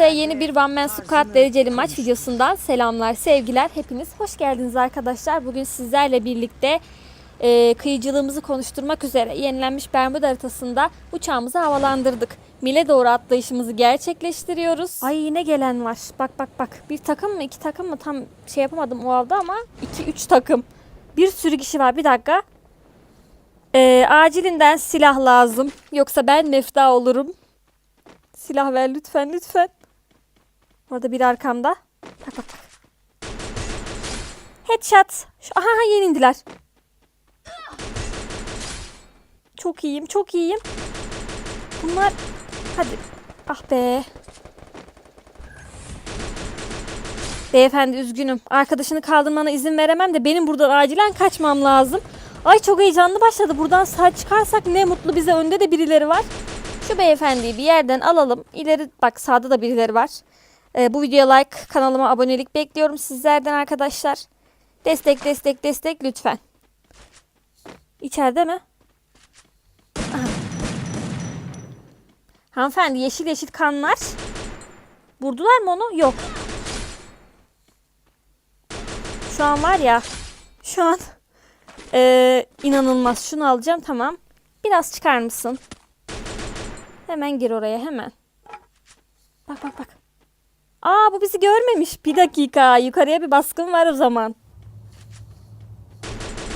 Herkese yeni bir One Man Squad dereceli maç videosundan selamlar, sevgiler. Hepiniz hoş geldiniz arkadaşlar. Bugün sizlerle birlikte e, kıyıcılığımızı konuşturmak üzere yenilenmiş Bermuda haritasında uçağımızı havalandırdık. Mile doğru atlayışımızı gerçekleştiriyoruz. Ay yine gelen var. Bak bak bak. Bir takım mı iki takım mı tam şey yapamadım o avda ama iki üç takım. Bir sürü kişi var. Bir dakika. E, acilinden silah lazım. Yoksa ben mefta olurum. Silah ver lütfen lütfen. Orada biri arkamda. Bak bak. Headshot. Aha yeni indiler. Çok iyiyim çok iyiyim. Bunlar hadi. Ah be. Beyefendi üzgünüm. Arkadaşını kaldırmana izin veremem de benim buradan acilen kaçmam lazım. Ay çok heyecanlı başladı. Buradan sağ çıkarsak ne mutlu bize. Önde de birileri var. Şu beyefendiyi bir yerden alalım. İleri bak sağda da birileri var. Ee, bu videoya like, kanalıma abonelik bekliyorum sizlerden arkadaşlar. Destek, destek, destek lütfen. İçeride mi? Hanımefendi yeşil yeşil kanlar. Vurdular mı onu? Yok. Şu an var ya. Şu an ee, inanılmaz. Şunu alacağım tamam. Biraz çıkar mısın? Hemen gir oraya hemen. Bak bak bak. Aa bu bizi görmemiş. Bir dakika. Yukarıya bir baskın var o zaman.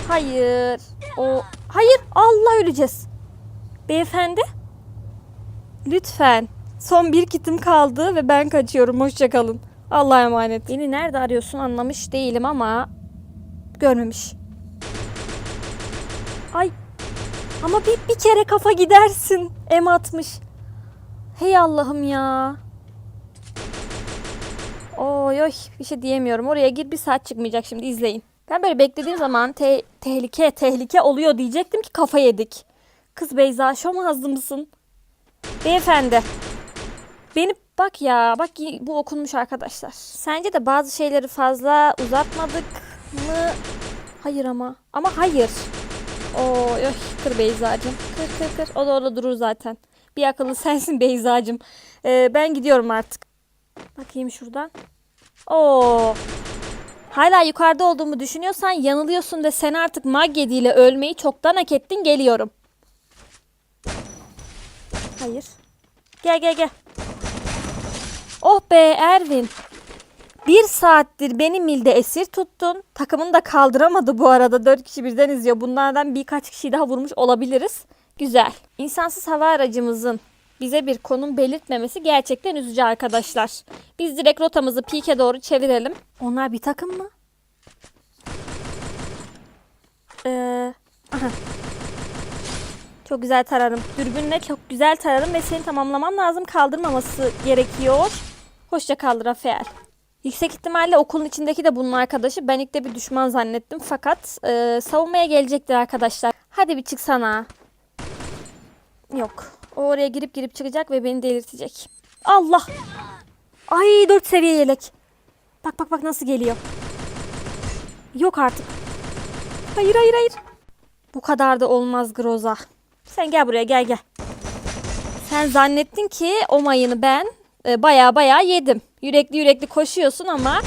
Hayır. O Hayır. Allah öleceğiz. Beyefendi. Lütfen. Son bir kitim kaldı ve ben kaçıyorum. Hoşçakalın. Allah'a emanet. Beni nerede arıyorsun anlamış değilim ama görmemiş. Ay ama bir, bir kere kafa gidersin. M atmış. Hey Allah'ım ya. Oy oy bir şey diyemiyorum. Oraya gir bir saat çıkmayacak şimdi izleyin. Ben böyle beklediğim zaman te- tehlike tehlike oluyor diyecektim ki kafa yedik. Kız Beyza şomazlı mısın? Beyefendi. Beni bak ya bak bu okunmuş arkadaşlar. Sence de bazı şeyleri fazla uzatmadık mı? Hayır ama. Ama hayır. Oy oy kır Beyza'cığım. Kır kır kır. O da orada durur zaten. Bir akıllı sensin Beyza'cığım. Ee, ben gidiyorum artık. Bakayım şuradan. Oo. Hala yukarıda olduğumu düşünüyorsan yanılıyorsun ve sen artık mag ile ölmeyi çoktan hak ettin geliyorum. Hayır. Gel gel gel. Oh be Ervin. Bir saattir beni milde esir tuttun. Takımını da kaldıramadı bu arada. Dört kişi birden izliyor. Bunlardan birkaç kişiyi daha vurmuş olabiliriz. Güzel. İnsansız hava aracımızın bize bir konum belirtmemesi gerçekten üzücü arkadaşlar. Biz direkt rotamızı pike doğru çevirelim. Onlar bir takım mı? Ee, aha. Çok güzel tararım. Dürbünle çok güzel tararım ve seni tamamlamam lazım. Kaldırmaması gerekiyor. Hoşça kal Rafael. Yüksek ihtimalle okulun içindeki de bunun arkadaşı. Ben ilk de bir düşman zannettim. Fakat e, savunmaya gelecektir arkadaşlar. Hadi bir çıksana. Yok. O oraya girip girip çıkacak ve beni delirtecek. Allah. Ay 4 seviye yelek. Bak bak bak nasıl geliyor. Yok artık. Hayır hayır hayır. Bu kadar da olmaz Groza. Sen gel buraya gel gel. Sen zannettin ki o mayını ben e, baya baya yedim. Yürekli yürekli koşuyorsun ama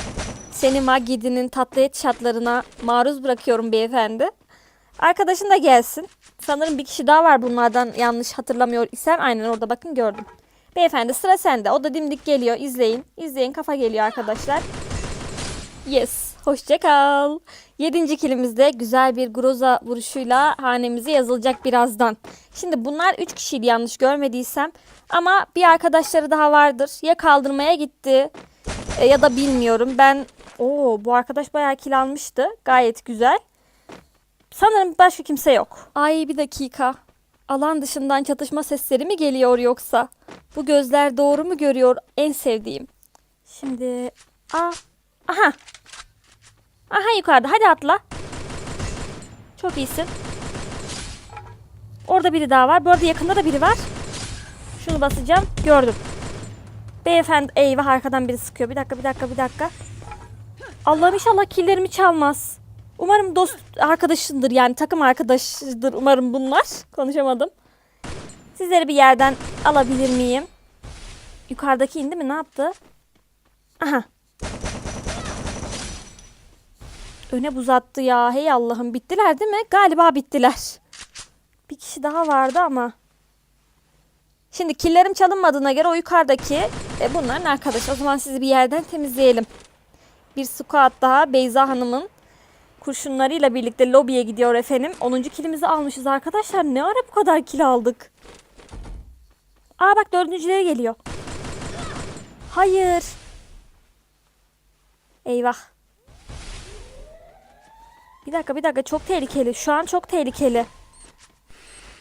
seni Magidi'nin tatlı et şartlarına maruz bırakıyorum beyefendi. Arkadaşın da gelsin. Sanırım bir kişi daha var bunlardan yanlış hatırlamıyor isem. Aynen orada bakın gördüm. Beyefendi sıra sende. O da dimdik geliyor. İzleyin. İzleyin kafa geliyor arkadaşlar. Yes. Hoşça kal. Yedinci kilimizde güzel bir groza vuruşuyla hanemize yazılacak birazdan. Şimdi bunlar üç kişiydi yanlış görmediysem. Ama bir arkadaşları daha vardır. Ya kaldırmaya gitti e, ya da bilmiyorum. Ben Oo bu arkadaş bayağı kil almıştı. Gayet güzel. Sanırım başka kimse yok. Ay bir dakika. Alan dışından çatışma sesleri mi geliyor yoksa? Bu gözler doğru mu görüyor? En sevdiğim. Şimdi... Aa, aha. Aha yukarıda. Hadi atla. Çok iyisin. Orada biri daha var. Bu arada yakında da biri var. Şunu basacağım. Gördüm. Beyefendi eyvah arkadan biri sıkıyor. Bir dakika bir dakika bir dakika. Allah'ım inşallah killerimi çalmaz. Umarım dost arkadaşındır yani takım arkadaşıdır umarım bunlar. Konuşamadım. Sizleri bir yerden alabilir miyim? Yukarıdaki indi mi? Ne yaptı? Aha. Öne buz attı ya. Hey Allah'ım bittiler değil mi? Galiba bittiler. Bir kişi daha vardı ama. Şimdi killerim çalınmadığına göre o yukarıdaki e, bunların arkadaşı. O zaman sizi bir yerden temizleyelim. Bir squat daha Beyza Hanım'ın kurşunlarıyla birlikte lobiye gidiyor efendim. 10. kilimizi almışız arkadaşlar. Ne ara bu kadar kil aldık? Aa bak dördüncüleri geliyor. Hayır. Eyvah. Bir dakika bir dakika çok tehlikeli. Şu an çok tehlikeli.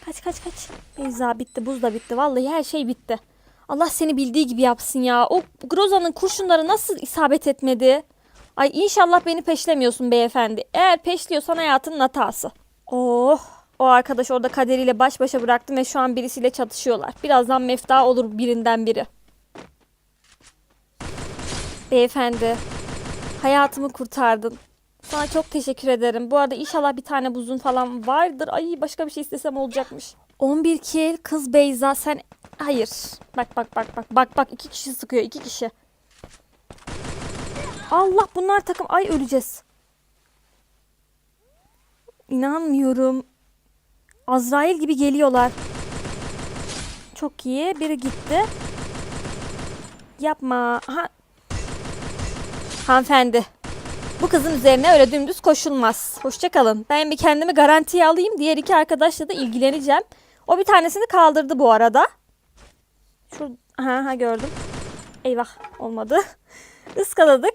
Kaç kaç kaç. Beyza bitti buz da bitti. Vallahi her şey bitti. Allah seni bildiği gibi yapsın ya. O Groza'nın kurşunları nasıl isabet etmedi? Ay inşallah beni peşlemiyorsun beyefendi. Eğer peşliyorsan hayatının hatası. Oh. O arkadaş orada kaderiyle baş başa bıraktım ve şu an birisiyle çatışıyorlar. Birazdan mefta olur birinden biri. Beyefendi. Hayatımı kurtardın. Sana çok teşekkür ederim. Bu arada inşallah bir tane buzun falan vardır. Ay başka bir şey istesem olacakmış. 11 kill kız Beyza sen... Hayır. Bak bak bak bak. Bak bak iki kişi sıkıyor iki kişi. Allah bunlar takım. Ay öleceğiz. İnanmıyorum. Azrail gibi geliyorlar. Çok iyi. Biri gitti. Yapma. Ha. Hanımefendi. Bu kızın üzerine öyle dümdüz koşulmaz. Hoşçakalın. Ben bir kendimi garantiye alayım. Diğer iki arkadaşla da ilgileneceğim. O bir tanesini kaldırdı bu arada. Şur ha, ha gördüm. Eyvah olmadı. Iskaladık.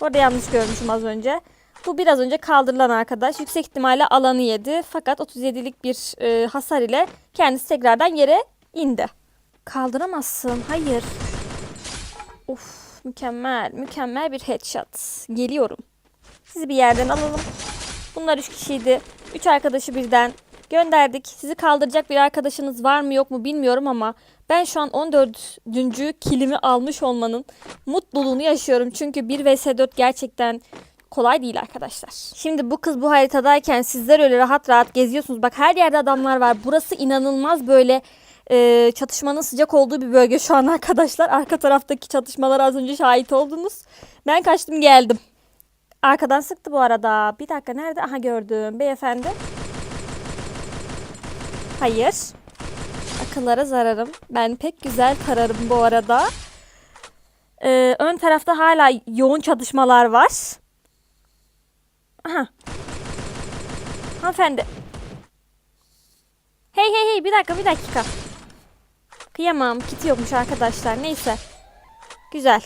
Bu yanlış görmüşüm az önce. Bu biraz önce kaldırılan arkadaş yüksek ihtimalle alanı yedi. Fakat 37'lik bir e, hasar ile kendisi tekrardan yere indi. Kaldıramazsın. Hayır. Of mükemmel. Mükemmel bir headshot. Geliyorum. Sizi bir yerden alalım. Bunlar üç kişiydi. Üç arkadaşı birden gönderdik. Sizi kaldıracak bir arkadaşınız var mı yok mu bilmiyorum ama ben şu an 14. kilimi almış olmanın mutluluğunu yaşıyorum. Çünkü 1 vs 4 gerçekten kolay değil arkadaşlar. Şimdi bu kız bu haritadayken sizler öyle rahat rahat geziyorsunuz. Bak her yerde adamlar var. Burası inanılmaz böyle e, çatışmanın sıcak olduğu bir bölge şu an arkadaşlar. Arka taraftaki çatışmalara az önce şahit oldunuz. Ben kaçtım geldim. Arkadan sıktı bu arada. Bir dakika nerede? Aha gördüm. Beyefendi. Hayır. Akıllara zararım. Ben pek güzel tararım bu arada. Ee, ön tarafta hala yoğun çatışmalar var. Aha. Hanımefendi. Hey hey hey bir dakika bir dakika. Kıyamam kit yokmuş arkadaşlar neyse. Güzel.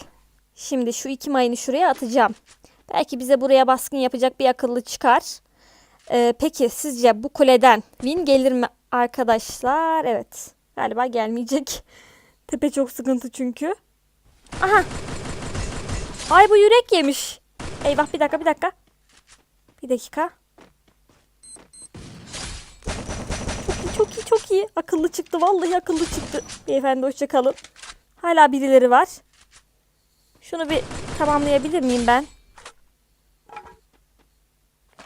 Şimdi şu iki mayını şuraya atacağım. Belki bize buraya baskın yapacak bir akıllı çıkar. Ee, peki sizce bu kuleden win gelir mi arkadaşlar? Evet. Galiba gelmeyecek. Tepe çok sıkıntı çünkü. Aha. Ay bu yürek yemiş. Eyvah bir dakika bir dakika. Bir dakika. Çok iyi çok iyi çok iyi. Akıllı çıktı vallahi akıllı çıktı. Beyefendi hoşça kalın. Hala birileri var. Şunu bir tamamlayabilir miyim ben?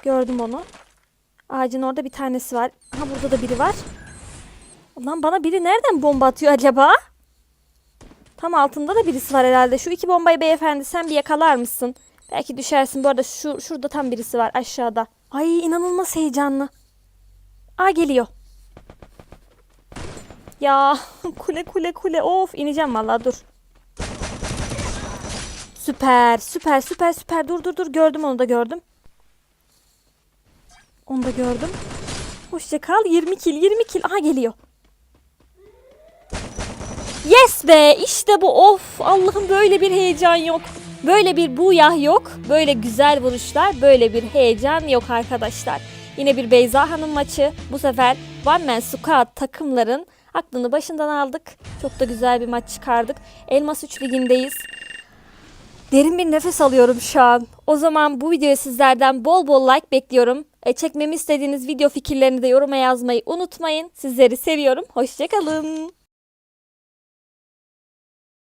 Gördüm onu. Ağacın orada bir tanesi var. Aha burada da biri var. Ulan bana biri nereden bomba atıyor acaba? Tam altında da birisi var herhalde. Şu iki bombayı beyefendi sen bir yakalar mısın? Belki düşersin. Bu arada şu şurada tam birisi var aşağıda. Ay inanılmaz heyecanlı. Aa geliyor. Ya kule kule kule of ineceğim vallahi dur. Süper süper süper süper dur dur dur gördüm onu da gördüm. Onu da gördüm. Hoşça kal 20 kil 20 kil. Aha geliyor. Yes be işte bu of Allah'ım böyle bir heyecan yok. Böyle bir buyah yok. Böyle güzel vuruşlar böyle bir heyecan yok arkadaşlar. Yine bir Beyza Hanım maçı. Bu sefer One Man Squad takımların aklını başından aldık. Çok da güzel bir maç çıkardık. Elmas 3 ligindeyiz. Derin bir nefes alıyorum şu an. O zaman bu videoya sizlerden bol bol like bekliyorum. E, çekmemi istediğiniz video fikirlerini de yoruma yazmayı unutmayın. Sizleri seviyorum. Hoşçakalın.